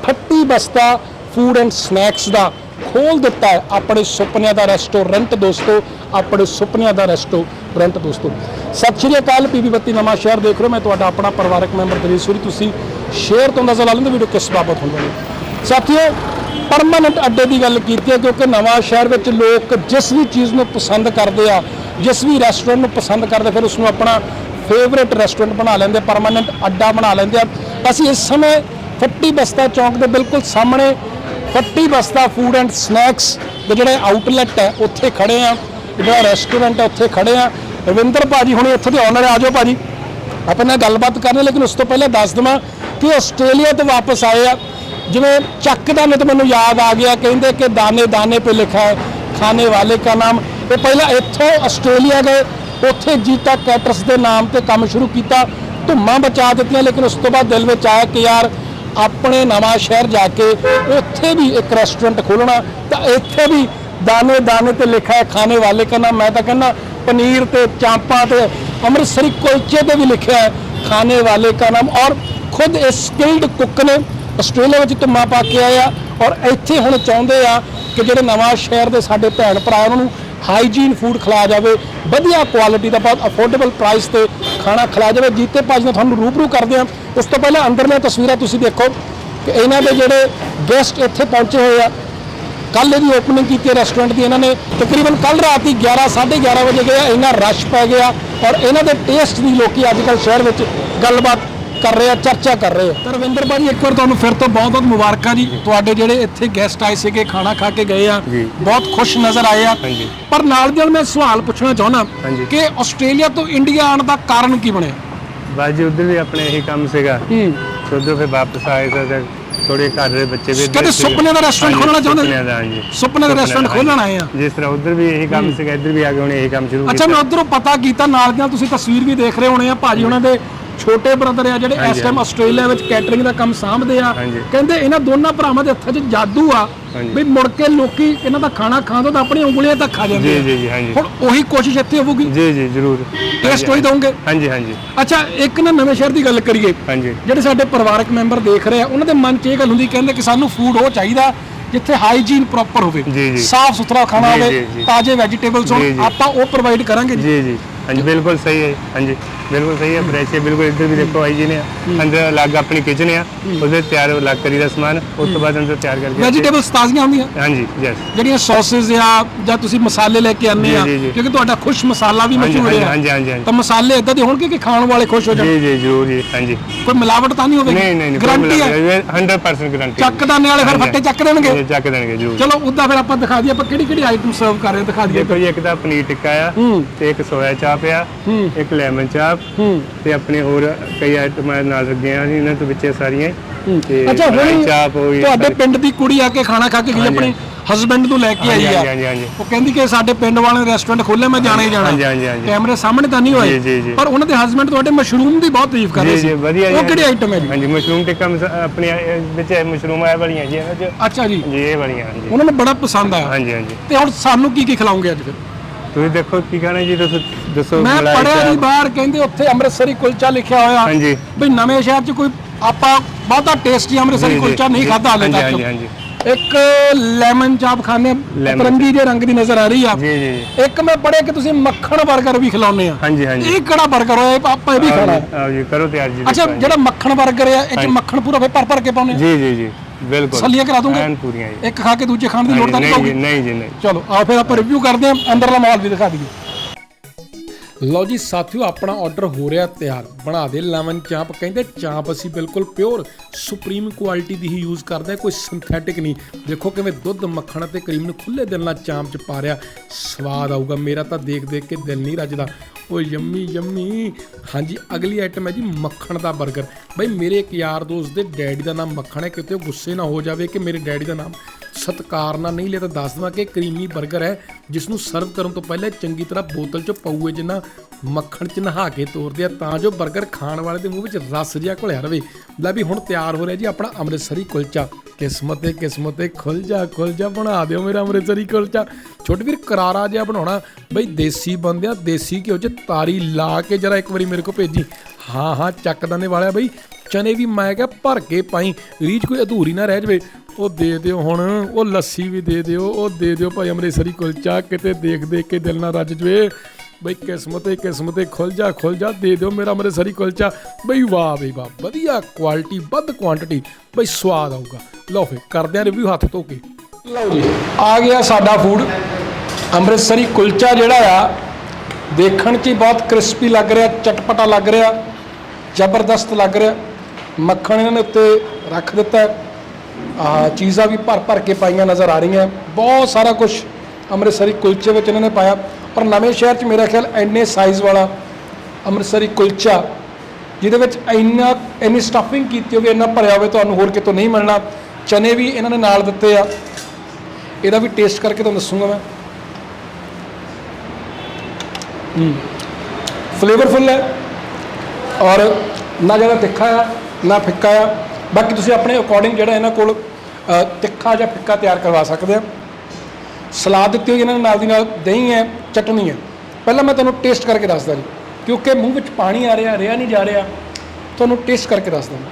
Fatti Basta food and snacks ਦਾ ਖੋਲ ਦਿੱਤਾ ਹੈ ਆਪਣੇ ਸੁਪਨਿਆਂ ਦਾ ਰੈਸਟੋਰੈਂਟ ਦੋਸਤੋ, ਆਪਣੇ ਸੁਪਨਿਆਂ ਦਾ ਰੈਸਟੋਰੈਂਟ ਦੋਸਤੋ। ਸਤਿ ਸ਼੍ਰੀ ਅਕਾਲ ਪੀਬੀ ਬੱਤੀ ਨਵਾਂ ਸ਼ਹਿਰ ਦੇਖ ਰਹੇ ਮੈਂ ਤੁਹਾਡਾ ਆਪਣਾ ਪਰਿਵਾਰਕ ਮੈਂਬਰ ਦਰੀਸੂਰੀ ਤੁਸੀਂ ਸ਼ੇਅਰ ਤੋਂ ਅੰਦਾਜ਼ਾ ਲਾ ਲੈਂਦੇ ਵੀਡੀਓ ਕਿਸ ਬਾਬਤ ਹੁੰਦੀ ਹੈ। ਸਾਥੀਓ ਪਰਮਾਨੈਂਟ ਅੱਡੇ ਦੀ ਗੱਲ ਕੀਤੀ ਹੈ, ਕਿਉਂਕਿ ਨਵਾਂ ਸ਼ਹਿਰ ਵਿੱਚ ਲੋਕ ਜਿਸ ਵੀ ਚੀਜ਼ ਨੂੰ ਪਸੰਦ ਕਰਦੇ ਆ, ਜਿਸ ਵੀ ਰੈਸਟੋਰੈਂਟ ਨੂੰ ਪਸੰਦ ਕਰਦੇ ਫਿਰ ਉਸ ਨੂੰ ਆਪਣਾ ਫੇਵਰੇਟ ਰੈਸਟੋਰੈਂਟ ਬਣਾ ਲੈਂਦੇ ਪਰਮਾਨੈਂਟ ਅੱਡਾ ਬਣਾ ਲੈਂਦੇ ਆ। ਅਸੀਂ ਇਸ ਸਮੇਂ ਫੱਟੀ ਬਸਤਾ ਚੌਂਕ ਦੇ ਬਿਲਕੁਲ ਸਾਹਮਣੇ ਫੱਟੀ ਬਸਤਾ ਫੂਡ ਐਂਡ ਸਨੈਕਸ ਦੇ ਜਿਹੜੇ ਆਊਟਲੈਟ ਹੈ, ਉੱਥੇ ਖੜੇ ਆ। ਜਿਹੜਾ ਰੈਸਟੋਰੈਂਟ ਹੈ, ਉੱਥੇ ਖੜੇ ਆ। ਰਵਿੰਦਰ ਭਾਜੀ ਹੁਣੇ ਇੱਥੇ ਦੇ ਓਨਰ ਆ ਜਾਓ ਭਾਜੀ। ਆਪਾਂ ਨਾਲ ਗੱਲਬਾਤ ਕਰਨੀ ਲੇਕਿਨ ਉਸ ਤੋਂ ਪਹਿਲਾਂ ਦੱਸ ਦਵਾਂ ਕਿ ਆਸਟ੍ਰੇਲੀਆ ਤੋਂ ਵਾਪਸ ਆਏ ਆ। ਜਿਵੇਂ ਚੱਕ ਦਾ ਤਾਂ ਮੈਨੂੰ ਯਾਦ ਆ ਗਿਆ, ਕਹਿੰਦੇ ਕਿ ਦਾਣੇ ਦਾਣੇ पे ਲਿਖਾ ਹੈ, ਖਾਣੇ ਵਾਲੇ ਦਾ ਨਾਮ। ਇਹ ਪਹਿਲਾਂ ਇੱਥੋਂ ਆਸਟ੍ਰੇਲੀਆ ਗਏ ਉੱਥੇ ਜੀਤਾ ਕੈਟਰਸ ਦੇ ਨਾਮ ਤੇ ਕੰਮ ਸ਼ੁਰੂ ਕੀਤਾ, ਧੁੰਮਾਂ ਬਚਾ ਦਿੱਤੀਆਂ, ਲੇਕਿਨ ਉਸ ਤੋਂ ਬਾਅਦ ਦਿਲ ਵਿੱਚ ਆਇਆ ਕਿ ਯਾਰ ਆਪਣੇ ਨਵਾਂ ਸ਼ਹਿਰ ਜਾ ਕੇ ਉੱਥੇ ਵੀ ਇੱਕ ਰੈਸਟੋਰੈਂਟ ਖੋਲਣਾ ਤਾਂ ਇੱਥੇ ਵੀ ਦਾਣੇ ਦਾਣੇ ਤੇ ਲਿਖਿਆ ਹੈ ਖਾਣੇ ਵਾਲੇ ਦਾ ਮੈਂ ਤਾਂ ਕਹਿੰਦਾ, ਪਨੀਰ ਤੇ ਚਾਂਪਾਂ ਤੇ ਅੰਮ੍ਰਿਤਸਰੀ ਕੁਲਚੇ ਤੇ ਵੀ ਲਿਖਿਆ ਹੈ ਖਾਣੇ ਵਾਲੇ ਦਾ ਨਾਮ, ਔਰ ਖੁਦ ਇਹ ਸਕਿਲਡ ਕੁੱਕ ਨੇ ਆਸਟ੍ਰੇਲੀਆ ਵਿੱਚ ਧੁੰਮਾ ਪਾ ਕੇ ਆਏ ਆ ਔਰ ਇੱਥੇ ਹੁਣ ਚਾਹੁੰਦੇ ਆ ਕਿ ਜਿਹੜੇ ਨਵਾਂ ਸ਼ਹਿਰ ਦੇ ਸਾਡੇ ਭੈਣ ਭਰਾ ਉਹਨਾਂ ਨੂੰ ਹਾਈਜੀਨ ਫੂਡ ਖਿਲਾਇਆ ਜਾਵੇ, ਵਧੀਆ ਕੁਆਲਿਟੀ ਦਾ ਬਹੁਤ ਅਫੋਰਡੇਬਲ ਪ੍ਰਾਈਸ ਤੇ ਖਾਣਾ ਖਿਲਾਇਆ ਜਾਵੇ, ਜੀਤੇ ਭਾਜੀ ਨਾਲ ਤੁਹਾਨੂੰ ਰੂਬਰੂ ਕਰਦੇ ਹਾਂ। ਉਸ ਤੋਂ ਪਹਿਲਾਂ ਅੰਦਰਲੀਆਂ ਤਸਵੀਰਾਂ ਤੁਸੀਂ ਦੇਖੋ ਕਿ ਇਹਨਾਂ ਦੇ ਜਿਹੜੇ ਗੈਸਟ ਇੱਥੇ ਪਹੁੰਚੇ ਹੋਏ ਆ। ਕੱਲ ਇਹਦੀ ਓਪਨਿੰਗ ਕੀਤੀ ਹੈ ਰੈਸਟੋਰੈਂਟ ਦੀ ਇਹਨਾਂ ਨੇ। ਤਕਰੀਬਨ ਕੱਲ ਰਾਤ ਹੀ 11 11:30 ਵਜੇ ਗਿਆ, ਇੰਨਾ ਰਸ਼ ਪੈ ਗਿਆ ਔਰ ਇਹਨਾਂ ਦੇ ਟੇਸਟ ਦੀ ਲੋਕੀ ਅੱਜ ਕੱਲ੍ਹ ਸ਼ਹਿਰ ਵਿੱਚ ਗੱਲਬਾਤ ਕਰ ਰਹੇ ਆ ਚਰਚਾ ਕਰ ਰਹੇ ਆ ਤਾਂ ਰਵਿੰਦਰ ਭਾਜੀ ਇੱਕ ਵਾਰ ਤੁਹਾਨੂੰ ਫਿਰ ਤੋਂ ਬਹੁਤ ਬਹੁਤ ਮੁਬਾਰਕਾਂ ਜੀ ਤੁਹਾਡੇ ਜਿਹੜੇ ਇੱਥੇ ਗੈਸਟ ਆਏ ਸੀਗੇ ਖਾਣਾ ਖਾ ਕੇ ਗਏ ਆ ਜੀ। ਬਹੁਤ ਖੁਸ਼ ਨਜ਼ਰ ਆਏ ਆ ਹਾਂਜੀ। ਪਰ ਨਾਲ ਦੀ ਨਾਲ ਮੈਂ ਸਵਾਲ ਪੁੱਛਣਾ ਚਾਹੁੰਦਾ ਹਾਂਜੀ। ਕਿ ਆਸਟ੍ਰੇਲੀਆ ਤੋਂ ਇੰਡੀਆ ਆਉਣ ਦਾ ਕਾਰਨ ਕੀ ਬਣਿਆ ਬਸ ਜੀ ਉਧਰ ਵੀ ਆਪਣੇ ਇਹੀ ਕੰਮ ਸੀਗਾ ਹੂੰ ਤੇ ਉਧਰ ਫਿਰ ਵਾਪਸ ਆਏ ਤੇ ਥੋੜੇ ਘਰ ਦੇ ਬੱਚੇ ਵੀ ਇੱਧਰ ਕਹਿੰਦੇ ਸੀਗੇ। ਸੁਪਨੇ ਦਾ restaurant ਹਾਂਜੀ, ਖੋਲ੍ਹਣਾ ਚਾਹੁੰਦੇ? ਸੁਪਨਿਆਂ ਦਾ ਹਾਂਜੀ ਸੁਪਨੇ ਦਾ restaurant। ਖੋਲ੍ਹਣ ਆਏ ਆ। ਜਿਸ ਤਰ੍ਹਾਂ ਉਧਰ ਵੀ ਇਹੀ ਕੰਮ ਸੀਗਾ ਇੱਧਰ ਵੀ ਆ ਕੇ ਹੁਣ ਇਹੀ ਕੰਮ ਸ਼ੁਰੂ ਅੱਛਾ ਮੈਂ ਉਧਰੋਂ ਪਤਾ ਕੀਤਾ ਨਾਲ ਦੀ ਨਾਲ ਤੁਸੀਂ ਤਸਵੀਰ ਵੀ ਦੇਖ ਰਹੇ ਹੋਣੇ ਆ ਭਾਜੀ ਉਹਨਾਂ ਦੇ ਛੋਟੇ ਬ੍ਰਦਰ ਆ ਜਿਹੜੇ ਇਸ ਟਾਈਮ ਆਸਟ੍ਰੇਲੀਆ ਵਿੱਚ ਕੈਟਰਿੰਗ ਦਾ ਕੰਮ ਸਾਂਭਦੇ ਆ। ਕਹਿੰਦੇ ਇਹਨਾਂ ਦੋਨਾਂ ਭਰਾਵਾਂ ਦੇ ਹੱਥਾਂ 'ਚ ਜਾਦੂ ਆ। ਵੀ ਮੁੜ ਕੇ ਲੋਕੀ ਇਹਨਾਂ ਦਾ ਖਾਣਾ ਖਾਣ ਤੋਂ ਤਾਂ ਆਪਣੀਆਂ ਉਂਗਲੀਆਂ ਤੱਕ ਖਾ ਜਾਂਦੇ ਜੀ ਜੀ ਜੀ ਹਾਂਜੀ। ਹੁਣ ਉਹੀ ਕੋਸ਼ਿਸ਼ ਇੱਥੇ ਹੋਊਗੀ? ਜੀ ਜੀ ਜ਼ਰੂਰ। ਟੇਸਟ ਉਹੀ ਦਵੋਗੇ ਹਾਂਜੀ ਹਾਂਜੀ। ਅੱਛਾ ਇੱਕ ਨਾ ਨਵੇਂ ਸ਼ਹਿਰ ਦੀ ਗੱਲ ਕਰੀਏ। ਹਾਂਜੀ। ਜਿਹੜੇ ਸਾਡੇ ਪਰਿਵਾਰਕ ਮੈਂਬਰ ਦੇਖ ਰਹੇ ਆ ਉਹਨਾਂ ਦੇ ਮਨ 'ਚ ਇਹ ਗੱਲ ਹੁੰਦੀ ਕਹਿੰਦੇ ਕਿ ਸਾਨੂੰ ਫੂਡ ਉਹ ਚਾਹੀਦਾ ਜਿੱਥੇ ਹਾਈਜੀਨ ਪ੍ਰੋਪਰ ਹੋਵੇ। ਸਾਫ਼ ਸੁਥਰਾ ਖਾਣਾ ਹੋਵੇ। ਤਾਜ਼ੇ ਵੈਜੀਟੇਬਲਸ ਹੋਣ। ਆਪਾਂ ਉਹ ਪ੍ਰੋਵਾਈਡ ਕਰਾਂਗੇ ਜੀ ਜੀ। ਹਾਂਜੀ ਬਿਲਕੁਲ ਸਹੀ ਹੈ ਹਾਂਜੀ ਬਿਲਕੁਲ ਸਹੀ ਹੈ ਫਰੈਸ਼ ਹੈ ਬਿਲਕੁਲ ਇੱਧਰ ਵੀ ਦੇਖੋ ਆਈ ਜੀ ਨੇ ਅੰਦਰ ਅਲੱਗ ਆਪਣੀ ਕਿਚਨ ਆ ਉਹਦੇ ਤਿਆਰ ਅਲੱਗ ਕਰੀਦਾ ਸਮਾਨ ਉਸ ਤੋਂ ਬਾਅਦ ਅੰਦਰ ਤਿਆਰ ਕਰਕੇ ਵੈਜੀਟੇਬਲਸ ਤਾਜ਼ੀਆਂ ਹੁੰਦੀਆਂ? ਹਾਂਜੀ ਯੈਸ ਜਿਹੜੀਆਂ ਸੌਸਸ ਆ ਜਾਂ ਤੁਸੀਂ ਮਸਾਲੇ ਲੈ ਕੇ ਆਉਂਦੇ ਆ। ਕਿਉਂਕਿ ਤੁਹਾਡਾ ਖੁਸ਼ ਮਸਾਲਾ ਵੀ ਮਸ਼ਹੂਰ ਹੈ ਹਾਂਜੀ, ਹਾਂਜੀ। ਤਾਂ ਮਸਾਲੇ ਇਦਾਂ ਦੇ ਹੋਣਗੇ ਕਿ ਖਾਣ ਵਾਲੇ ਖੁਸ਼ ਹੋ ਜਾਣ? ਜੀ ਜੀ ਜ਼ਰੂਰ ਜੀ ਹਾਂਜੀ। ਕੋਈ ਮਿਲਾਵਟ ਤਾਂ ਨਹੀਂ ਹੋਵੇਗੀ? ਨਹੀਂ ਨਹੀਂ ਗਰੰਟੀ ਹੈ? 100% ਗਾਰੰਟੀ ਚੱਕ ਦਾਨੇ ਵਾਲੇ ਫਿਰ ਫੱਟੇ ਚੱਕ ਦੇਣਗੇ? ਚੱਕ ਦੇਣਗੇ ਜ਼ਰੂਰ। ਚਲੋ ਉਦਾਂ ਫਿਰ ਆਪਾਂ ਦਿਖਾ ਦਈਏ ਆਪਾਂ ਕਿਹੜੀ ਕਿਹੜੀ ਆਈਟਮ ਸਰਵ ਕਰ ਰਹੇ ਦਿਖਾ ਦਈਏ। ਦੇਖੋ ਜੀ ਇੱਕ ਤਾਂ ਪਨੀਰ ਟਿੱਕਾ ਆ। ਤੇ ਇੱਕ ਸੋਇਆ ਚਾਪ ਆ ਹੂੰ। ਇੱਕ ਲੈਮਨ ਚਾਪ ਹੂੰ। ਤੇ ਆਪਣੇ ਹੋਰ ਕਈ ਆਈਟਮਾਂ ਨਾਲ ਲੱਗੀਆਂ ਸੀ ਇਹਨਾਂ ਤੋਂ ਵਿੱਚੇ ਸਾਰੀਆਂ। ਹੀ। ਤੇ ਅੱਛਾ ਮਲਾਈ ਹੁਣ ਚਾਪ ਹੋਈ ਤੁਹਾਡੇ ਪਿੰਡ ਦੀ ਕੁੜੀ ਆ ਕੇ ਖਾਣਾ ਖਾ ਕੇ ਗਈ ਹਾਂਜੀ, ਆਪਣੇ ਹਸਬੰਡ ਨੂੰ ਲੈ ਕੇ ਆਈ ਹਾਂਜੀ, ਆ ਹਾਂਜੀ, ਹਾਂਜੀ। ਉਹ ਕਹਿੰਦੀ ਕਿ ਸਾਡੇ ਪਿੰਡ ਵਾਲੇ ਰੈਸਟੋਰੈਂਟ ਖੋਲੇ ਮੈਂ ਜਾਣਾ ਹੀ ਜਾਣਾ। ਹਾਂਜੀ, ਹਾਂਜੀ, ਹਾਂਜੀ। ਕੈਮਰੇ ਸਾਹਮਣੇ ਤਾਂ ਨਹੀਂ ਹੋਏ। ਜੀ, ਜੀ, ਜੀ। ਪਰ ਉਹਨਾਂ ਦੇ ਹਸਬੰਡ ਤੁਹਾਡੇ ਮਸ਼ਰੂਮ ਦੀ ਬਹੁਤ ਤਾਰੀਫ ਕਰ ਰਹੇ ਜੀ ਸੀ। ਜੀ ਵਧੀਆ ਜੀ ਉਹ ਕਿਹੜੀ ਆਈਟਮ ਹੈ ਜੀ? ਹਾਂਜੀ ਮਸ਼ਰੂਮ ਟਿੱਕਾ ਮਸ- ਆਪਣੀ ਇਹ ਵਿੱਚ ਮਸ਼ਰੂਮ ਆ ਵਾਲੀਆਂ ਜੀ ਇਹਨਾਂ ਚ। ਅੱਛਾ ਜੀ। ਜੀ ਇਹ ਵਾਲੀਆਂ ਹਾਂਜੀ। ਉਹਨਾਂ ਨੂੰ ਬੜਾ ਪਸੰਦ ਆਇਆ। ਹਾਂਜੀ ਹਾਂਜੀ। ਤੇ ਹੁਣ ਸਾਨੂੰ ਕੀ ਕੀ ਖਿਲਾਉਂਗੇ ਅੱਜ ਫਿਰ? ਤੁਸੀਂ ਦੇਖੋ ਕੀ ਕਹਣਾ ਜੀ ਤੁਸੀਂ ਦੱਸੋ ਮੈਂ ਪੜਿਆ ਨਹੀਂ ਬਾਹਰ ਕਹਿੰਦੇ ਉੱਥੇ ਅੰਮ੍ਰਿਤਸਰੀ ਕੁਲਚਾ ਲਿਖਿਆ ਹੋਇਆ। ਹਾਂਜੀ। ਵੀ ਨਵੇਂ ਸ਼ਹਿਰ 'ਚ ਕੋਈ ਆਪਾਂ ਬਹੁਤਾ ਟੇਸਟੀ ਅੰਮ੍ਰਿਤਸਰੀ ਕੁਲਚਾ ਨਹੀਂ ਜੀ। ਖਾਦਾ ਹਾਲੇ ਹਾਂਜੀ, ਹਾਂਜੀ, ਇੱਕ ਲੈਮਨ ਚਾਪ ਖਾਣੇ Lemon ਦੇ ਰੰਗ ਦੀ ਨਜ਼ਰ ਆ ਰਹੀ ਆ। ਜੀ, ਜੀ, ਇੱਕ ਮੈਂ ਪੜਿਆ ਕਿ ਤੁਸੀਂ ਮੱਖਣ 버ਗਰ ਵੀ ਖਿਲਾਉਂਦੇ ਆ। ਹਾਂਜੀ, ਹਾਂਜੀ। ਇਹ ਕਿਹੜਾ 버ਗਰ ਹੋਇਆ? ਇਹ ਆਪਾਂ ਇਹ ਵੀ ਖਾਣਾ। ਆਓ ਜੀ, ਕਰੋ ਤਿਆਰ ਜੀ ਅੱਛਾ ਜਿਹੜਾ ਮੱਖਣ 버ਗਰ ਆ ਇਹ 'ਚ ਮੱਖਣ ਪੂਰਾ ਫੇ ਭਰ ਭਰ ਕੇ ਪਾਉਂਦੇ ਆ? ਜੀ ਜੀ ਜੀ। ਬਿਲਕੁਲ। ਛੱਲੀਆਂ ਕਰਾ ਦੂੰਗੇ? ਐਨ ਪੂਰੀਆਂ ਜੀ। ਇੱਕ ਖਾ ਕੇ ਦੂਜੇ ਖਾਣ ਦੀ ਲੋੜ ਤਾਂ ਨਹੀਂ ਨਹੀਂ ਜੀ ਪਊਗੀ ਨਹੀਂ ਜੀ ਨਹੀਂ। ਚਲੋ ਆਓ ਫਿਰ ਆਪਾਂ ਰਿਵਿਊ ਕਰਦੇ ਹਾਂ ਅੰਦਰਲਾ ਮਾਹੌਲ ਵੀ ਦਿਖਾ ਦਈਏ। ਲਓ ਜੀ ਸਾਥੀਓ, ਆਪਣਾ ਆਰਡਰ ਹੋ ਰਿਹਾ ਤਿਆਰ। ਬਣਾ ਦੇ ਲੈਮਨ ਚਾਂਪ ਕਹਿੰਦੇ, ਚਾਂਪ ਅਸੀਂ ਬਿਲਕੁਲ ਪਿਓਰ ਸੁਪਰੀਮ ਕੁਆਲਿਟੀ ਦੀ ਹੀ ਯੂਜ਼ ਕਰਦੇ ਕੋਈ ਸਿੰਥੈਟਿਕ ਨਹੀਂ। ਦੇਖੋ ਕਿਵੇਂ ਦੁੱਧ ਮੱਖਣ ਅਤੇ ਕਰੀਮ ਨੂੰ ਖੁੱਲੇ ਦਿਲ ਨਾਲ ਚਾਂਪ ਚ ਪਾ ਰਿਆ ਸਵਾਦ ਆਊਗਾ, ਮੇਰਾ ਤਾਂ ਦੇਖ ਦੇਖ ਕੇ ਦਿਲ ਨਹੀਂ ਰੱਜਦਾ। ਉਹ ਯੰਮੀ ਯੰਮੀ। ਹਾਂਜੀ, ਅਗਲੀ ਆਈਟਮ ਹੈ ਜੀ ਮੱਖਣ ਦਾ 버ਗਰ ਬਈ ਮੇਰੇ ਇੱਕ ਯਾਰ ਦੋਸਤ ਦੇ ਡੈਡੀ ਦਾ ਨਾਮ ਮੱਖਣ ਹੈ, ਕਿਤੇ ਉਹ ਗੁੱਸੇ ਨਾ ਹੋ ਜਾਵੇ ਕਿ ਮੇਰੇ ਡੈਡੀ ਦਾ ਨਾਮ ਸਤਕਾਰ ਨਾਲ ਨਹੀਂ ਲਿਆ ਤਾਂ ਦੱਸ ਦਵਾਂ ਕਿ ਕਰੀਮੀ 버ਗਰ ਹੈ ਜਿਸ ਨੂੰ ਸਰਵ ਕਰਨ ਤੋਂ ਪਹਿਲਾਂ ਚੰਗੀ ਤਰ੍ਹਾਂ ਬੋਤਲ 'ਚ ਪਊਏ ਜਿੰਨਾ ਮੱਖਣ 'ਚ ਨਹਾ ਕੇ ਤੋਰਦੇ ਆ, ਤਾਂ ਜੋ 버ਗਰ ਖਾਣ ਵਾਲੇ ਦੇ ਮੂੰਹ ਵਿੱਚ ਰਸ ਜਿਹਾ ਘੁਲਿਆ ਰਵੇ ਲੈ ਵੀ ਹੁਣ ਤਿਆਰ ਹੋ ਰਿਹਾ ਜੀ ਆਪਣਾ ਅੰਮ੍ਰਿਤਸਰੀ ਕੁਲਚਾ। ਕਿਸਮਤ ਏ ਕਿਸਮਤ ਏ ਖੁੱਲ ਜਾ ਖੁੱਲ ਜਾ ਬਣਾ ਦਿਓ ਮੇਰਾ ਅੰਮ੍ਰਿਤਸਰੀ ਕੁਲਚਾ। ਛੋਟੇ ਵੀਰ, ਕਰਾਰਾ ਜਿਹਾ ਬਣਾਉਣਾ। ਬਈ ਦੇਸੀ ਬੰਦਿਆਂ, ਦੇਸੀ ਘਿਓ 'ਚ ਤਾਰੀ ਲਾ ਕੇ ਜਰਾ ਇੱਕ ਵਾਰੀ ਮੇਰੇ ਕੋ ਭੇਜੀ। ਹਾਂ ਹਾਂ, ਚੱਕ ਦੰਨੇ ਵਾਲਿਆ ਬਈ। ਚਨੇ ਵੀ ਮੈਂ ਕਿਹਾ ਭਰ ਕੇ ਪਾਈ। ਰੀਚ ਕੋਈ ਅਧੂਰੀ ਨਾ ਰਹਿ ਜਵੇ। ਉਹ ਦੇ ਦਿਓ ਹੁਣ, ਉਹ ਲੱਸੀ ਵੀ ਦੇ ਦਿਓ, ਉਹ ਦੇ ਦਿਓ ਭਾਈ ਅੰਮ੍ਰਿਤਸਰੀ ਕੁਲਚਾ, ਕਿਤੇ ਦੇਖ ਦੇਖ ਕੇ ਦਿਲ ਨਾ ਰੱਜ ਜਵੇ। ਬਈ ਕਿਸਮਤੇ ਕਿਸਮਤੇ ਖੁੱਲ ਜਾ ਖੁੱਲ ਜਾ, ਦੇ ਦਿਓ ਮੇਰਾ ਅੰਮ੍ਰਿਤਸਰੀ ਕੁਲਚਾ। ਬਈ ਵਾਹ ਬਈ ਵਾਹ, ਵਧੀਆ ਕੁਆਲਿਟੀ ਵੱਧ ਕੁਆਂਟੀਟੀ ਬਈ ਸਵਾਦ ਆਊਗਾ। ਲਓ ਫੇ ਕਰਦੇ ਆ ਰਿਵਿਊ ਹੱਥ ਧੋ ਕੇ। ਲਓ ਜੀ, ਆ ਗਿਆ ਸਾਡਾ ਫੂਡ ਅੰਮ੍ਰਿਤਸਰੀ ਕੁਲਚਾ ਜਿਹੜਾ ਆ, ਦੇਖਣ 'ਚ ਹੀ ਬਹੁਤ ਕ੍ਰਿਸਪੀ ਲੱਗ ਰਿਹਾ, ਚਟਪਟਾ ਲੱਗ ਰਿਹਾ, ਜ਼ਬਰਦਸਤ ਲੱਗ ਰਿਹਾ। ਮੱਖਣ ਇਹਨਾਂ ਨੇ ਉੱਤੇ ਰੱਖ ਦਿੱਤਾ। ਆ ਚੀਜ਼ਾਂ ਵੀ ਭਰ ਭਰ ਕੇ ਪਾਈਆਂ ਨਜ਼ਰ ਆ ਰਹੀਆਂ। ਬਹੁਤ ਸਾਰਾ ਕੁਝ ਅੰਮ੍ਰਿਤਸਰੀ ਕੁਲਚੇ ਵਿੱਚ ਇਹਨਾਂ ਨੇ ਪਾਇਆ। ਪਰ ਨਵੇਂ ਸ਼ਹਿਰ 'ਚ ਮੇਰਾ ਖਿਆਲ ਐਨੇ ਸਾਈਜ਼ ਵਾਲਾ ਅੰਮ੍ਰਿਤਸਰੀ ਕੁਲਚਾ, ਜਿਹਦੇ ਵਿੱਚ ਇੰਨਾ, ਇੰਨੀ ਸਟਫਿੰਗ ਕੀਤੀ ਹੋਵੇ ਇੰਨਾ ਭਰਿਆ ਹੋਵੇ ਤੁਹਾਨੂੰ ਹੋਰ ਕਿਤੋਂ ਨਹੀਂ ਮਿਲਣਾ। ਚਨੇ ਵੀ ਇਹਨਾਂ ਨੇ ਨਾਲ ਦਿੱਤੇ ਆ। ਇਹਦਾ ਵੀ ਟੇਸਟ ਕਰਕੇ ਤੁਹਾਨੂੰ ਦੱਸੂਗਾ ਮੈਂ। ਫਲੇਵਰਫੁਲ ਹੈ। ਔਰ ਨਾ ਜ਼ਿਆਦਾ ਤਿੱਖਾ ਆ, ਨਾ ਫਿੱਕਾ ਆ। ਬਾਕੀ ਤੁਸੀਂ ਆਪਣੇ ਅਕੋਰਡਿੰਗ ਜਿਹੜਾ ਇਹਨਾਂ ਕੋਲ ਤਿੱਖਾ ਜਾਂ ਫਿੱਕਾ ਤਿਆਰ ਕਰਵਾ ਸਕਦੇ ਆ। ਸਲਾਦ ਦਿੱਤੀ ਹੋਈ ਇਹਨਾਂ ਨੇ ਨਾਲ ਦੀ ਨਾਲ ਦਹੀਂ ਹੈ, ਚਟਨੀ ਹੈ। ਪਹਿਲਾਂ ਮੈਂ ਤੁਹਾਨੂੰ ਟੇਸਟ ਕਰਕੇ ਦੱਸਦਾ ਜੀ, ਕਿਉਂਕਿ ਮੂੰਹ ਵਿੱਚ ਪਾਣੀ ਆ ਰਿਹਾ ਰਿਹਾ ਨਹੀਂ ਜਾ ਰਿਹਾ, ਤੁਹਾਨੂੰ ਟੇਸਟ ਕਰਕੇ ਦੱਸਦਾ ਮੈਂ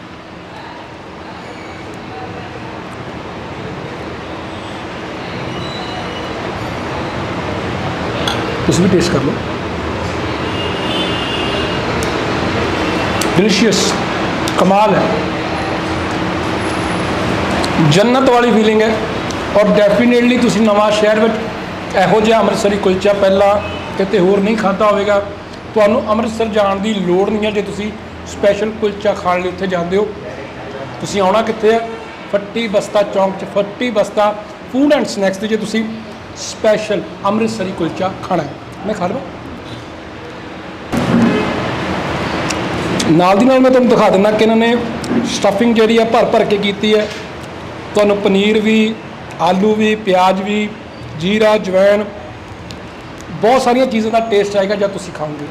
ਤੁਸੀਂ ਵੀ ਟੇਸਟ ਕਰ ਲਓ। ਡਿਲੀਸ਼ੀਅਸ ਕਮਾਲ ਹੈ। ਜੰਨਤ ਵਾਲੀ ਫੀਲਿੰਗ ਹੈ। ਔਰ ਡੈਫੀਨੇਟਲੀ ਤੁਸੀਂ ਨਵਾਂ ਸ਼ਹਿਰ ਵਿੱਚ ਇਹੋ ਜਿਹਾ ਅੰਮ੍ਰਿਤਸਰੀ ਕੁਲਚਾ ਪਹਿਲਾਂ ਕਿਤੇ ਹੋਰ ਨਹੀਂ ਖਾਧਾ ਹੋਵੇਗਾ। ਤੁਹਾਨੂੰ ਅੰਮ੍ਰਿਤਸਰ ਜਾਣ ਦੀ ਲੋੜ ਨਹੀਂ ਹੈ ਜੇ ਤੁਸੀਂ ਸਪੈਸ਼ਲ ਕੁਲਚਾ ਖਾਣ ਲਈ ਉੱਥੇ ਜਾਂਦੇ ਹੋ। ਤੁਸੀਂ ਆਉਣਾ ਕਿੱਥੇ ਹੈ? ਫੱਟੀ ਬਸਤਾ ਚੌਂਕ 'ਚ, ਫੱਟੀ ਬਸਤਾ ਫੂਡ ਐਂਡ ਸਨੈਕਸ ਤੇ ਜੇ ਤੁਸੀਂ ਸਪੈਸ਼ਲ ਅੰਮ੍ਰਿਤਸਰੀ ਕੁਲਚਾ ਖਾਣਾ ਹੈ। ਮੈਂ ਖਾ ਲਵਾਂ? ਨਾਲ ਦੀ ਨਾਲ ਮੈਂ ਤੁਹਾਨੂੰ ਦਿਖਾ ਦਿੰਦਾ ਕਿ ਇਹਨਾਂ ਨੇ ਸਟਫਿੰਗ ਜਿਹੜੀ ਹੈ ਭਰ ਭਰ ਕੇ ਕੀਤੀ ਹੈ। ਤੁਹਾਨੂੰ ਪਨੀਰ ਵੀ, ਆਲੂ ਵੀ, ਪਿਆਜ਼ ਵੀ, ਜੀਰਾ, ਜਵੈਣ, ਬਹੁਤ ਸਾਰੀਆਂ ਚੀਜ਼ਾਂ ਦਾ ਟੇਸਟ ਆਏਗਾ ਜਦ ਤੁਸੀਂ ਖਾਓਗੇ।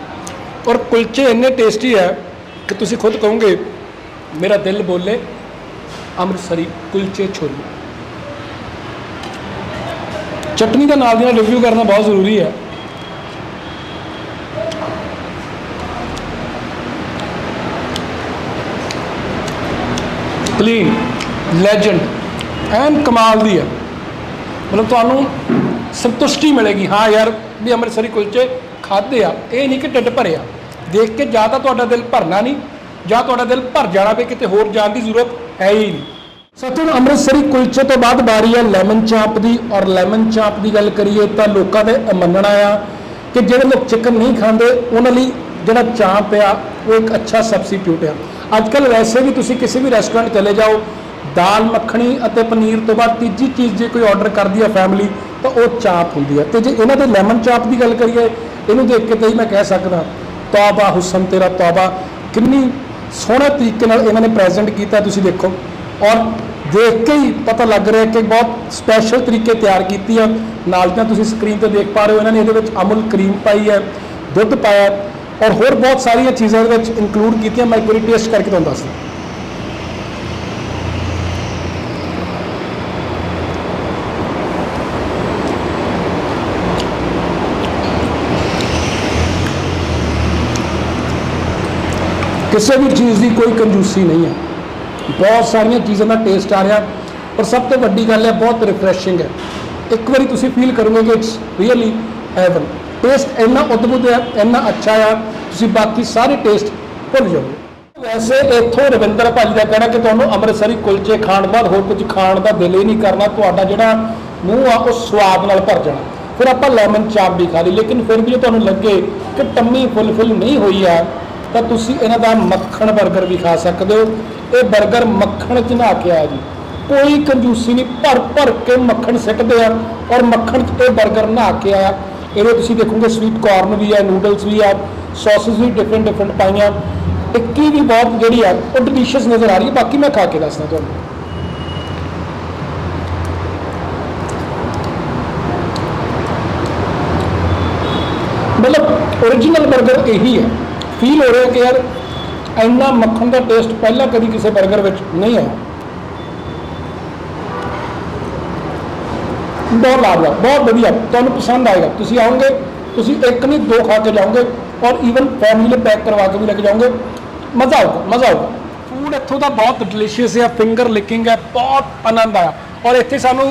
ਔਰ ਕੁਲਚੇ ਇੰਨੇ ਟੇਸਟੀ ਹੈ ਕਿ ਤੁਸੀਂ ਖੁਦ ਕਹੋਗੇ, ਮੇਰਾ ਦਿਲ ਬੋਲੇ ਅੰਮ੍ਰਿਤਸਰੀ ਕੁਲਚੇ ਛੋਲੇ। ਚਟਨੀ ਦਾ ਨਾਲ ਦੀ ਨਾਲ ਰਿਵਿਊ ਕਰਨਾ ਬਹੁਤ ਜ਼ਰੂਰੀ ਹੈ। ਕਲੀਨ ਲੈਜੈਂਡ ਐਨ ਕਮਾਲ ਦੀ ਹੈ। ਮਤਲਬ ਤੁਹਾਨੂੰ ਸੰਤੁਸ਼ਟੀ ਮਿਲੇਗੀ। ਹਾਂ ਯਾਰ, ਵੀ ਅੰਮ੍ਰਿਤਸਰੀ ਕੁਲਚੇ ਖਾਦੇ ਆ। ਇਹ ਨਹੀਂ ਕਿ ਢਿੱਡ ਭਰਿਆ ਦੇਖ ਕੇ ਜਾਂ ਤਾਂ ਤੁਹਾਡਾ ਦਿਲ ਭਰਨਾ ਨਹੀਂ, ਜਾਂ ਤੁਹਾਡਾ ਦਿਲ ਭਰ ਜਾਣਾ ਵੀ ਕਿਤੇ ਹੋਰ ਜਾਣ ਦੀ ਜ਼ਰੂਰਤ ਹੈ ਹੀ ਨਹੀਂ। ਸਤਿਨ ਅੰਮ੍ਰਿਤਸਰੀ ਕੁਲਚੇ ਤੋਂ ਬਾਅਦ ਬਾਰੀ ਹੈ ਲੈਮਨ ਚਾਂਪ ਦੀ। ਔਰ ਲੈਮਨ ਚਾਂਪ ਦੀ ਗੱਲ ਕਰੀਏ ਤਾਂ ਲੋਕਾਂ ਦੇ ਮੰਨਣਾ ਆ ਕਿ ਜਿਹੜੇ ਲੋਕ ਚਿਕਨ ਨਹੀਂ ਖਾਂਦੇ, ਉਹਨਾਂ ਲਈ ਜਿਹੜਾ ਚਾਂਪ ਆ, ਉਹ ਇੱਕ ਅੱਛਾ ਸਬਸਟੀਟਿਊਟ ਆ। ਅੱਜ ਕੱਲ ਵੈਸੇ ਵੀ ਤੁਸੀਂ ਕਿਸੇ ਵੀ ਰੈਸਟੋਰੈਂਟ ਚਲੇ ਜਾਓ ਦਾਲ ਮੱਖਣੀ ਅਤੇ ਪਨੀਰ ਤੋਂ ਬਾਅਦ ਤੀਜੀ ਚੀਜ਼ ਜੇ ਕੋਈ ਆਰਡਰ ਕਰਦੀ ਹੈ ਫੈਮਿਲੀ ਤਾਂ ਉਹ ਚਾਪ ਹੁੰਦੀ ਹੈ ਤੇ ਜੇ ਇਹਨਾਂ ਦੇ ਲੈਮਨ ਚਾਪ ਦੀ ਗੱਲ ਕਰੀਏ, ਇਹਨੂੰ ਦੇਖ ਕੇ ਤਾਂ ਹੀ ਮੈਂ ਕਹਿ ਸਕਦਾ, ਤੌਬਾ ਹੁਸਨ, ਤੇਰਾ ਤੌਬਾ। ਕਿੰਨੀ ਸੋਹਣੇ ਤਰੀਕੇ ਨਾਲ ਇਹਨਾਂ ਨੇ ਪ੍ਰੈਜ਼ੈਂਟ ਕੀਤਾ, ਤੁਸੀਂ ਦੇਖੋ। ਔਰ ਦੇਖ ਕੇ ਹੀ ਪਤਾ ਲੱਗ ਰਿਹਾ ਕਿ ਬਹੁਤ ਸਪੈਸ਼ਲ ਤਰੀਕੇ ਤਿਆਰ ਕੀਤੀ ਹੈ ਨਾਲ ਤਾਂ ਤੁਸੀਂ ਸਕਰੀਨ ਤੇ ਦੇਖ ਪਾ ਰਹੇ ਹੋ, ਇਹਨਾਂ ਨੇ ਇਹਦੇ ਵਿੱਚ ਅਮੁਲ ਕਰੀਮ ਪਾਈ ਹੈ, ਦੁੱਧ ਪਾਇਆ ਔਰ ਹੋਰ ਬਹੁਤ ਸਾਰੀਆਂ ਚੀਜ਼ਾਂ ਇਹਦੇ ਵਿੱਚ ਇਨਕਲੂਡ ਕੀਤੀਆਂ, ਮੈਂ ਇੱਕ ਵਾਰੀ ਟੇਸਟ ਕਰਕੇ ਤੁਹਾਨੂੰ ਦੱਸਦਾ। ਕਿਸੇ ਵੀ ਚੀਜ਼ ਦੀ ਕੋਈ ਕੰਜੂਸੀ ਨਹੀਂ ਹੈ। ਬਹੁਤ ਸਾਰੀਆਂ ਚੀਜ਼ਾਂ ਦਾ ਟੇਸਟ ਆ ਰਿਹਾ, ਪਰ ਸਭ ਤੋਂ ਵੱਡੀ ਗੱਲ ਹੈ, ਬਹੁਤ ਰਿਫਰੈਸ਼ਿੰਗ ਹੈ। ਇੱਕ ਵਾਰੀ ਤੁਸੀਂ ਫੀਲ ਕਰੋਗੇ ਕਿ ਇਟਸ ਰੀਅਲੀ ਹੈਵਨ ਟੇਸਟ ਇੰਨਾ ਅਦਭੁਤ ਹੈ, ਇੰਨਾ ਅੱਛਾ ਆ, ਤੁਸੀਂ ਬਾਕੀ ਸਾਰੇ ਟੇਸਟ ਭੁੱਲ ਜਾਓਗੇ। ਵੈਸੇ ਇੱਥੋਂ ਰਵਿੰਦਰ ਭਾਜੀ ਦਾ ਕਹਿਣਾ ਕਿ ਤੁਹਾਨੂੰ ਅੰਮ੍ਰਿਤਸਰੀ ਕੁਲਚੇ ਖਾਣ ਬਾਅਦ ਹੋਰ ਕੁਝ ਖਾਣ ਦਾ ਦਿਲ ਹੀ ਨਹੀਂ ਕਰਨਾ, ਤੁਹਾਡਾ ਜਿਹੜਾ ਮੂੰਹ ਆ, ਉਹ ਸਵਾਦ ਨਾਲ ਭਰ ਜਾਣਾ। ਫਿਰ ਆਪਾਂ ਲੈਮਨ ਚਾਪ ਵੀ ਖਾ ਲਈ, ਲੇਕਿਨ ਫਿਰ ਵੀ ਜੇ ਤੁਹਾਨੂੰ ਲੱਗੇ ਕਿ ਟੰਮੀ ਫੁੱਲਫਿਲ ਨਹੀਂ ਹੋਈ ਆ ਤਾਂ ਤੁਸੀਂ ਇਹਨਾਂ ਦਾ ਮੱਖਣ 버ਗਰ ਵੀ ਖਾ ਸਕਦੇ ਹੋ। ਇਹ 버ਗਰ ਮੱਖਣ ਚ ਨਾ ਕੇ ਆ ਜੀ। ਕੋਈ ਕੰਜੂਸੀ ਨਹੀਂ, ਭਰ ਭਰ ਕੇ ਮੱਖਣ ਸਿੱਟਦੇ ਆ ਔਰ ਮੱਖਣ ਚ ਇਹ 버ਗਰ ਨਾ ਕੇ ਆਇਆ। ਇਹਦੇ ਤੁਸੀਂ ਦੇਖੋਗੇ ਸਵੀਟ ਕਾਰਨ ਵੀ ਆ ਨੂਡਲਸ ਵੀ ਆ ਸੌਸਸ ਵੀ ਡਿਫਰੈਂਟ ਡਿਫਰੈਂਟ ਪਾਈਆਂ। ਟਿੱਕੀ ਵੀ ਬਹੁਤ ਜਿਹੜੀ ਆ, ਉਹ ਡਿਲੀਸ਼ੀਅਸ ਨਜ਼ਰ ਆ ਰਹੀ ਹੈ। ਬਾਕੀ ਮੈਂ ਖਾ ਕੇ ਦੱਸਦਾ ਤੁਹਾਨੂੰ। ਮਤਲਬ origignal 버ਗਰ ਇਹੀ ਹੈ। ਫੀਲ ਹੋ ਰਿਹਾ ਕਿ ਯਾਰ ਇੰਨਾ ਮੱਖਣ ਦਾ ਟੇਸਟ ਪਹਿਲਾਂ ਕਦੀ ਕਿਸੇ 버ਗਰ ਵਿੱਚ ਨਹੀਂ ਆਇਆ। ਬਹੁਤ ਲਾਜਵਾਬ ਬਹੁਤ ਵਧੀਆ, ਤੁਹਾਨੂੰ ਪਸੰਦ ਆਏਗਾ। ਤੁਸੀਂ ਆਓਗੇ, ਤੁਸੀਂ ਇੱਕ ਨਹੀਂ, ਦੋ ਖਾ ਕੇ ਜਾਓਗੇ ਔਰ ਈਵਨ ਫੈਮਿਲੀ ਲਈ ਪੈਕ ਕਰਵਾ ਕੇ ਵੀ ਲੈ ਕੇ ਜਾਓਗੇ। ਮਜ਼ਾ ਆਊਗਾ ਮਜ਼ਾ ਆਊਗਾ। ਫੂਡ ਇੱਥੋਂ ਦਾ ਬਹੁਤ ਡਿਲੀਸ਼ੀਅਸ ਹੈ ਫਿੰਗਰ ਲਿਕਿੰਗ ਹੈ ਬਹੁਤ ਆਨੰਦ ਆਇਆ। ਔਰ ਇੱਥੇ ਸਾਨੂੰ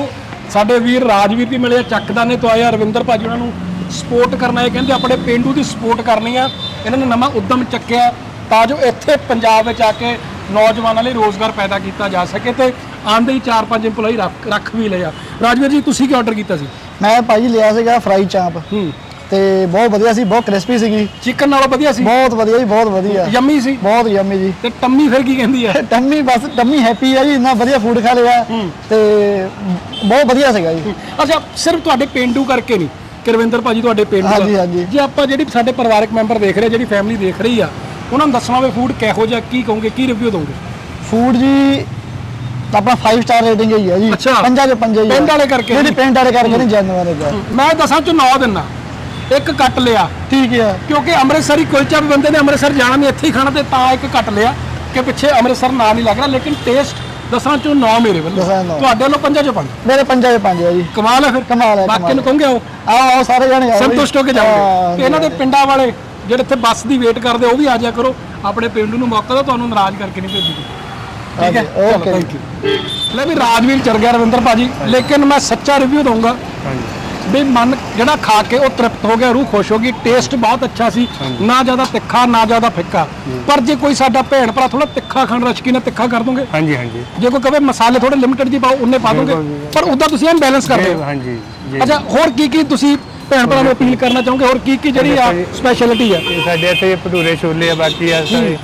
ਸਾਡੇ ਵੀਰ ਰਾਜਵੀਰ ਵੀ ਮਿਲੇ ਆ, ਚੱਕਦਾਨੇ ਤੋਂ ਆਏ ਆ ਰਵਿੰਦਰ ਭਾਜੀ ਉਹਨਾਂ ਨੂੰ ਸਪੋਰਟ ਕਰਨਾ ਇਹ ਕਹਿੰਦੇ ਆਪਣੇ ਪਿੰਡੂ ਦੀ ਸਪੋਰਟ ਕਰਨੀ ਆ। ਇਹਨਾਂ ਨੇ ਨਵਾਂ ਉਦਮ ਚੱਕਿਆ ਤਾਂ ਜੋ ਇੱਥੇ ਪੰਜਾਬ ਵਿੱਚ ਆ ਕੇ ਨੌਜਵਾਨਾਂ ਲਈ ਰੋਜ਼ਗਾਰ ਪੈਦਾ ਕੀਤਾ ਜਾ ਸਕੇ ਤੇ ਆਂਦੇ ਹੀ 4-5 EMPLOYE ਰੱਖ ਰੱਖ ਵੀ ਲਿਆ ਰਾਜਵੀਰ ਜੀ ਤੁਸੀਂ ਕੀ ਆਰਡਰ ਕੀਤਾ ਸੀ? ਮੈਂ ਭਾਜੀ ਲਿਆ ਸੀਗਾ ਫਰਾਈ ਚਾਂਪ। ਹੂੰ। ਤੇ ਬਹੁਤ ਵਧੀਆ ਸੀ ਬਹੁਤ ਕ੍ਰਿਸਪੀ ਸੀਗੀ। ਚਿਕਨ ਨਾਲੋਂ ਵਧੀਆ ਸੀ? ਬਹੁਤ ਵਧੀਆ ਜੀ ਬਹੁਤ ਵਧੀਆ। ਯੰਮੀ ਸੀ? ਬਹੁਤ ਯੰਮੀ ਜੀ। ਤੇ ਟੰਮੀ ਫਿਰ ਕੀ ਕਹਿੰਦੀ ਹੈ <laughs> ਟੰਮੀ ਬਸ ਟੰਮੀ ਹੈਪੀ ਆ ਜੀ ਇੰਨਾ ਵਧੀਆ ਫੂਡ ਖਾ ਲਿਆ। ਤੇ ਬਹੁਤ ਵਧੀਆ ਸੀਗਾ ਜੀ। ਅੱਛਾ ਸਿਰਫ ਤੁਹਾਡੇ ਪਿੰਡੂ ਕਰਕੇ ਨਹੀਂ ਕਿ ਰਵਿੰਦਰ ਭਾਜੀ ਤੁਹਾਡੇ ਪਿੰਡੂ ਆ। ਹਾਂਜੀ, ਹਾਂਜੀ। ਜੇ ਆਪਾਂ ਜਿਹੜੀ ਸਾਡੇ ਪਰਿਵਾਰਕ ਮੈਂਬਰ ਦੇਖ ਰਹੇ ਜਿਹੜੀ ਫੈਮਿਲੀ ਦੇਖ ਰਹੀ ਆ ਉਹਨਾਂ ਨੂੰ ਦੱਸਣਾ ਹੋਵੇ ਫੂਡ ਕਿਹੋ ਜਿਹਾ ਕੀ ਕਹੋਗੇ ਕੀ ਰਿਵਿਊ ਦੋਗੇ ਫੂਡ ਜੀ ਆਪਣਾ 5 ਸਟਾਰ ਰੇਟਿੰਗ ਹੀ ਹੈ ਜੀ। ਪੰਜਾਂ ਚੋਂ ਪੰਜੇ ਹੀ ਆ। ਪਿੰਡ ਵਾਲੇ ਕਰਕੇ ਨਹੀਂ। ਪਿੰਡ ਵਾਲੇ ਕਰਕੇ ਨਹੀਂ ਜੈਨੂਅਨ ਹੈਗਾ ਮੈਂ ਦਸਾਂ ਚ 9 ਦਿਨਾ ਇੱਕ ਕੱਟ ਲਿਆ। ਠੀਕ ਹੈ। ਕਿਉਂਕਿ ਅੰਮ੍ਰਿਤਸਰੀ ਕੁਲਚਾ ਵੀ ਬੰਦੇ ਨੇ ਅੰਮ੍ਰਿਤਸਰ ਜਾਣਾ ਨਹੀਂ ਇੱਥੇ ਹੀ ਖਾਣਾ ਤੇ ਤਾਂ ਇੱਕ ਕੱਟ ਲਿਆ ਕਿ ਪਿੱਛੇ ਅੰਮ੍ਰਿਤਸਰ ਨਾਂ ਨਹੀਂ ਲੱਗ ਰਿਹਾ ਲੇਕਿਨ ਟੇਸਟ ਦਸਾਂ ਚੋਂ 9 ਮੇਰੇ ਵੱਲੋਂ। ਦਸਾਂ ਨੌਂ। ਤੁਹਾਡੇ ਵੱਲੋਂ ਪੰਜਾਂ ਚੋਂ ਪੰਜ। ਮੇਰੇ ਪੰਜਾਂ ਦੇ ਪੰਜ ਆ ਜੀ। ਕਮਾਲ ਹੈ ਫਿਰ। ਕਮਾਲ ਹੈ, ਬਾਕੀ ਕਮਾਲ ਨੂੰ ਕਹੋਗੇ ਆਓ। ਆਓ ਆਓ ਸਾਰੇ ਜਾਣੇ ਆਓ ਜੀ। ਸੰਤੁਸ਼ਟ ਹੋ ਕੇ ਹਾਂ, ਜਾਓਗੇ ਇਹਨਾਂ ਦੇ ਪਿੰਡਾਂ ਵਾਲੇ ਜਿਹੜੇ ਇੱਥੇ ਬੱਸ ਦੀ ਵੇਟ ਕਰਦੇ ਉਹ ਵੀ ਆ ਜਾਇਆ ਕਰੋ। ਆਪਣੇ ਪਿੰਡ ਨੂੰ ਮੌਕਾ ਦਿਓ ਤੁਹਾਨੂੰ ਨਾਰਾਜ਼ ਕਰਕੇ ਨਹੀਂ ਭੇਜੂਗੀ ਠੀਕ ਹੈ? ਹਾਂਜੀ, ਓਕੇ ਥੈਂਕ ਯੂ ਲੈ ਵੀ ਰਾਜਵੀਰ ਚੜ ਗਿਆ ਰਵਿੰਦਰ ਭਾਜੀ ਲੇਕਿਨ ਮੈਂ ਸੱਚਾ ਰਿਵਿਊ ਦਊਂਗਾ। ਹਾਂਜੀ। ਵੀ ਮਨ ਜਿਹੜਾ ਖਾ ਕੇ ਉਹ ਤ੍ਰਿਪਤ ਹੋ ਗਿਆ ਰੂਹ ਖੁਸ਼ ਹੋ ਗਈ ਟੇਸਟ ਬਹੁਤ ਅੱਛਾ ਸੀ। ਨਾ ਜ਼ਿਆਦਾ ਤਿੱਖਾ ਨਾ ਜ਼ਿਆਦਾ ਫਿੱਕਾ। ਪਰ ਜੇ ਕੋਈ ਸਾਡਾ ਭੈਣ ਭਰਾ ਥੋੜਾ ਤਿੱਖਾ ਖਾਣ ਦਾ ਸ਼ੌਕੀਨ ਹੈ ਤਿੱਖਾ ਕਰ ਦੋਗੇ? ਹਾਂਜੀ ਹਾਂਜੀ। ਜੇ ਕੋਈ ਕਵੇ ਮਸਾਲੇ ਥੋੜੇ ਲਿਮਿਟਡ ਜੀ ਪਾਓ ਉਹਨੇ ਪਾ ਦੋਗੇ? ਪਰ ਉਦਾਂ ਤੁਸੀਂ ਐਨ ਬੈਲੈਂਸ ਕਰਦੇ ਹੋ। ਹਾਂਜੀ ਅੱਛਾ ਹੋਰ ਕੀ ਕੀ ਤੁਸੀਂ ਭੈਣ ਭਰਾ ਨੂੰ ਅਪੀਲ ਕਰਨਾ ਚਾਹੋਗੇ? ਹੋਰ ਕੀ ਕੀ ਜਿਹੜੀ ਆ ਸਪੈਸ਼ਲਿਟੀ ਆ? ਸਾਡੇ ਇੱਥੇ ਭਟੂਰੇ ਛੋਲੇ ਆ ਬਾਕੀ ਆ ਸਾਰੇ।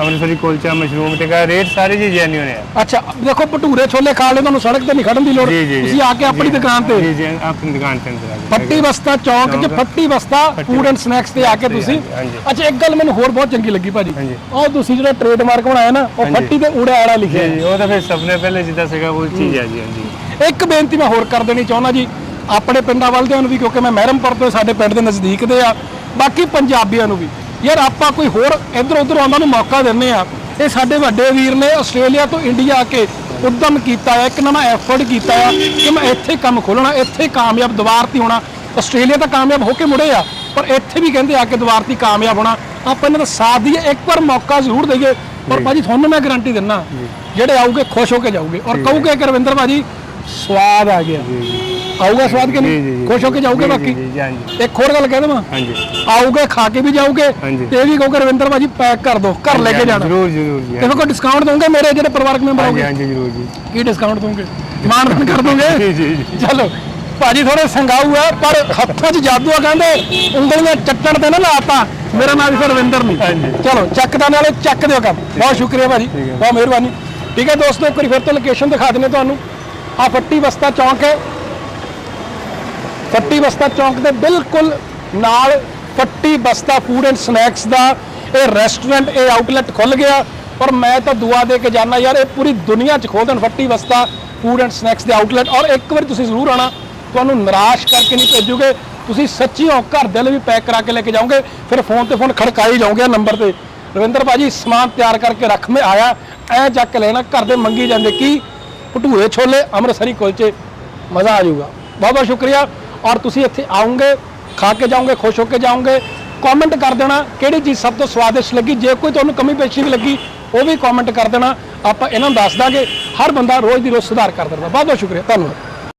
ਅੰਮ੍ਰਿਤਸਰੀ ਕੁਲਚਾ ਮਸ਼ਰੂਮ ਤੇ ਕਾ ਰੇਟ ਸਾਰੇ ਜੀ ਜੈਨੂਨ ਆ। ਅੱਛਾ ਦੇਖੋ ਭਟੂਰੇ ਛੋਲੇ ਖਾ ਲੈ ਤੁਹਾਨੂੰ ਸੜਕ ਤੇ ਨਹੀਂ ਖੜਨ ਦੀ ਲੋੜ। ਜੀ ਜੀ ਜੀ। ਤੁਸੀਂ ਆ ਕੇ ਆਪਣੀ ਜੀ, ਦੁਕਾਨ ਤੇ। ਜੀ ਜੀ ਆਪਣੀ ਦੁਕਾਨ ਤੇ ਅੰਦਰ ਆ ਕੇ ਫੱਟੀ ਬਸਤਾ ਚੌਂਕ 'ਚ। ਫੱਟੀ ਬਸਤਾ ਫੂਡ ਐਂਡ ਸਨੈਕਸ ਤੇ ਆ ਕੇ ਤੁਸੀਂ। ਹਾਂਜੀ। ਅੱਛਾ ਇੱਕ ਗੱਲ ਮੈਨੂੰ ਹੋਰ ਬਹੁਤ ਚੰਗੀ ਲੱਗੀ ਭਾਜੀ। ਹਾਂਜੀ। ਉਹ ਤੁਸੀਂ ਜਿਹੜਾ ਟ੍ਰੇਡਮਾਰਕ ਬਣਾਇਆ ਨਾ ਉਹ ਹਾਂਜੀ। ਫੱਟੀ ਤੇ ਊੜਾ ਆੜਾ ਲਿਖਿਆ ਜੀ ਜੀ ਉਹ ਤਾਂ ਫਿਰ ਸੁਪਨੇ ਪਹਿਲੇ ਜਿੱਦਾਂ ਸੀਗਾ ਉਹ ਚੀਜ਼ ਆ ਜੀ ਹਾਂਜੀ। ਇੱਕ ਬੇਨਤੀ ਮੈਂ ਹੋਰ ਕਰ ਦੇਣੀ ਚਾਹੁੰਦਾ ਜੀ। ਆਪਣੇ ਪਿੰਡਾਂ ਵੱਲ ਦੇ ਨੂੰ ਵੀ ਕਿਉਂਕਿ ਮੈਂ ਮਹਿਰਮਪੁਰ ਤੋਂ ਸਾਡੇ ਪਿੰਡ ਦੇ ਨਜ਼ਦੀਕ ਦੇ ਆ। ਬਾਕੀ ਪੰਜਾਬੀਆਂ ਨੂੰ ਵੀ। ਯਾਰ ਆਪਾਂ ਕੋਈ ਹੋਰ ਇੱਧਰ ਉੱਧਰ ਆਉਂਦਾ ਨੂੰ ਮੌਕਾ ਦਿੰਨੇ ਆ। ਇਹ ਸਾਡੇ ਵੱਡੇ ਵੀਰ ਨੇ ਆਸਟ੍ਰੇਲੀਆ ਤੋਂ ਇੰਡੀਆ ਆ ਕੇ ਉਦਮ ਕੀਤਾ ਹੈ ਇੱਕ ਨਵਾਂ ਐਫਰਟ ਕੀਤਾ ਹੈ ਕਿ ਮੈਂ ਇੱਥੇ ਕੰਮ ਖੋਲਣਾ ਇੱਥੇ ਕਾਮਯਾਬ ਦੀਵਾਰ ਤੇ ਹੋਣਾ। ਆਸਟ੍ਰੇਲੀਆ ਤਾਂ ਕਾਮਯਾਬ ਹੋ ਕੇ ਮੁੜੇ ਆ ਪਰ ਇੱਥੇ ਵੀ ਕਹਿੰਦੇ ਆ ਕੇ ਦੀਵਾਰ ਤੇ ਕਾਮਯਾਬ ਹੋਣਾ। ਆਪਾਂ ਇਹਨਾਂ ਦਾ ਸਾਥ ਦਈਏ ਇੱਕ ਵਾਰ ਮੌਕਾ ਜ਼ਰੂਰ ਦਈਏ। ਪਰ ਭਾਜੀ ਤੁਹਾਨੂੰ ਮੈਂ ਗਾਰੰਟੀ ਦਿੰਨਾ ਜਿਹੜੇ ਆਉਗੇ ਖੁਸ਼ ਹੋ ਕੇ ਜਾਓਗੇ ਔਰ ਕਹੋਗੇ ਕਿ ਰਵਿੰਦਰ ਭਾਜੀ ਸਵਾਦ ਆ ਗਿਆ। ਆਊਗਾ ਸਵਾਦ ਕਿ ਜੀ, ਜੀ, ਨਹੀਂ ਜੀ। ਖੁਸ਼ ਹੋ ਕੇ ਜਾਓਗੇ ਜੀ, ਬਾਕੀ? ਜੀ, ਜੀ, ਹਾਂਜੀ। ਇੱਕ ਹੋਰ ਗੱਲ ਕਹਿ ਦਵਾਂ। ਹਾਂਜੀ। ਆਊਗੇ ਖਾ ਕੇ ਵੀ ਹਾਂਜੀ। ਤੇ ਇਹ ਵੀ ਕਹੋਗੇ ਰਵਿੰਦਰ ਭਾਜੀ ਪੈਕ ਕਰ ਦਿਓ ਘਰ ਲੈ ਕੇ ਜਾਣਾ। ਜ਼ਰੂਰ ਜ਼ਰੂਰ ਜੀ ਤੇ ਫਿਰ ਕੋਈ ਡਿਸਕਾਊਂਟ ਦੋਗੇ ਮੇਰੇ ਜਿਹੜੇ ਪਰਿਵਾਰਕ ਮੈਂਬਰ ਹਾਂਜੀ ਹੋਗੇ? ਹਾਂਜੀ ਜ਼ਰੂਰ ਜੀ। ਕੀ ਡਿਸਕਾਊਂਟ ਦੋਗੇ? ਮਾਨਦਾਨ ਕਰ ਦੋਗੇ? ਜੀ ਜੀ ਜੀ। ਚਲੋ ਭਾਜੀ ਥੋੜੇ ਸੰਗਾਊ ਆ ਪਰ ਹੱਥਾਂ 'ਚ ਜਾਦੂ ਆ ਕਹਿੰਦੇ ਉਂਗਲੀਆਂ ਚੱਟਣ ਤੇ ਨਾ ਲਾਤਾ। ਮੇਰਾ ਨਾਮ ਵੀ ਰਵਿੰਦਰ ਨਹੀਂ। ਹਾਂਜੀ। ਚਲੋ ਚੱਕਦਾ ਨਾਲੇ ਚੱਕ ਦਿਓ ਕੰਮ। ਬਹੁਤ ਸ਼ੁਕਰੀਆ ਭਾਜੀ ਬਹੁਤ ਮਿਹਰਬਾਨੀ। ਠੀਕ ਹੈ ਦੋਸਤੋ ਇੱਕ ਵਾਰੀ ਫਿਰ ਤੋਂ ਲੋਕੇਸ਼ਨ ਦਿਖਾ ਦਿੰਦੇ ਤੁਹਾਨੂੰ। ਆ ਫੱਟੀ ਬਸਤਾ ਚੌਂਕ ਹੈ। ਫੱਟੀ ਬਸਤਾ ਚੌਂਕ ਦੇ ਬਿਲਕੁਲ ਨਾਲ Fatti Basta food and snacks ਦਾ ਇਹ ਰੈਸਟੋਰੈਂਟ ਇਹ ਆਊਟਲੈਟ ਖੁੱਲ ਗਿਆ। ਪਰ ਮੈਂ ਤਾਂ ਦੁਆ ਦੇ ਕੇ ਜਾਣਾ ਯਾਰ, ਇਹ ਪੂਰੀ ਦੁਨੀਆ 'ਚ ਖੋਲ ਦੇਣ Fatti Basta food and snacks ਦੇ ਆਊਟਲੈਟ ਔਰ ਇੱਕ ਵਾਰੀ ਤੁਸੀਂ ਜ਼ਰੂਰ ਆਣਾ ਤੁਹਾਨੂੰ ਨਿਰਾਸ਼ ਕਰਕੇ ਨਹੀਂ ਭੇਜੂਗੇ। ਤੁਸੀਂ ਸੱਚੀ ਹੋ ਘਰ ਦੇ ਲਈ ਵੀ ਪੈਕ ਕਰਾ ਕੇ ਲੈ ਕੇ ਜਾਓਗੇ, ਫਿਰ ਫੋਨ ਤੇ ਫੋਨ ਖੜਕਾਈ ਜਾਓਗੇ ਨੰਬਰ ਤੇ। ਰਵਿੰਦਰ ਭਾਜੀ, ਸਮਾਨ ਤਿਆਰ ਕਰਕੇ ਰੱਖ, ਮੈਂ ਆਇਆ। ਐ ਚੱਕ ਲੈਣਾ, ਘਰ ਦੇ ਮੰਗੀ ਜਾਂਦੇ ਕੀ? ਭਟੂਰੇ ਛੋਲੇ ਅੰਮ੍ਰਿਤਸਰੀ ਕੁਲਚੇ ਮਜ਼ਾ ਆ ਜਾਊਗਾ। ਬਹੁਤ ਬਹੁਤ ਸ਼ੁਕਰੀਆ। ਔਰ ਤੁਸੀਂ ਇੱਥੇ ਆਉਂਗੇ ਖਾ ਕੇ ਜਾਓਗੇ, ਖੁਸ਼ ਹੋ ਕੇ ਜਾਓਗੇ ਕਮੈਂਟ ਕਰ ਦੇਣਾ ਕਿਹੜੀ ਚੀਜ਼ ਸਭ ਤੋਂ ਸਵਾਦਿਸ਼ਟ ਲੱਗੀ। ਜੇ ਕੋਈ ਤੁਹਾਨੂੰ ਕਮੀ ਪੇਸ਼ੀ ਵੀ ਲੱਗੀ, ਉਹ ਵੀ ਕਮੈਂਟ ਕਰ ਦੇਣਾ। ਆਪਾਂ ਇਹਨਾਂ ਨੂੰ ਦੱਸ ਦਾਂਗੇ। ਹਰ ਬੰਦਾ ਰੋਜ਼ ਦੀ ਰੋਜ਼ ਸੁਧਾਰ ਕਰ ਦਿੰਦਾ। ਬਹੁਤ ਬਹੁਤ ਸ਼ੁਕਰੀਆ। ਧੰਨਵਾਦ।